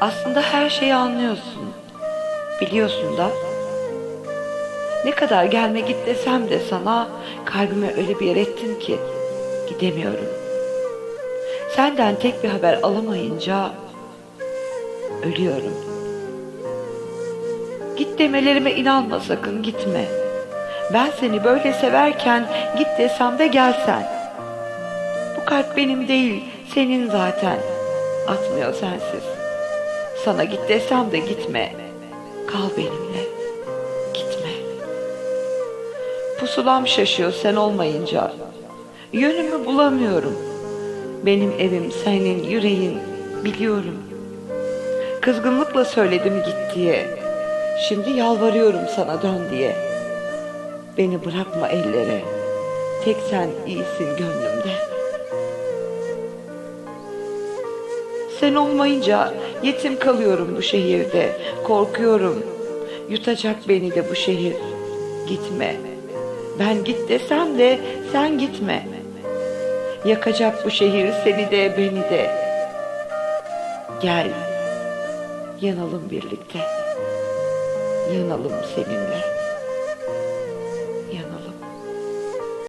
Aslında her şeyi anlıyorsun. Biliyorsun da. Ne kadar gelme git desem de sana kalbime öyle bir yer ettin ki gidemiyorum. Senden tek bir haber alamayınca ölüyorum. Git demelerime inanma sakın gitme. Ben seni böyle severken git desem de gelsen. Bu kalp benim değil, senin zaten. Atmıyor sensiz. Sana git desem de gitme. Kal benimle. Gitme. Pusulam şaşıyor sen olmayınca. Yönümü bulamıyorum. Benim evim senin yüreğin biliyorum. Kızgınlıkla söyledim git diye. Şimdi yalvarıyorum sana dön diye. Beni bırakma ellere. Tek sen iyisin gönlümde. Sen olmayınca yetim kalıyorum bu şehirde. Korkuyorum. Yutacak beni de bu şehir. Gitme. Ben git desem de sen gitme. Yakacak bu şehir seni de beni de. Gel. Yanalım birlikte. Yanalım seninle.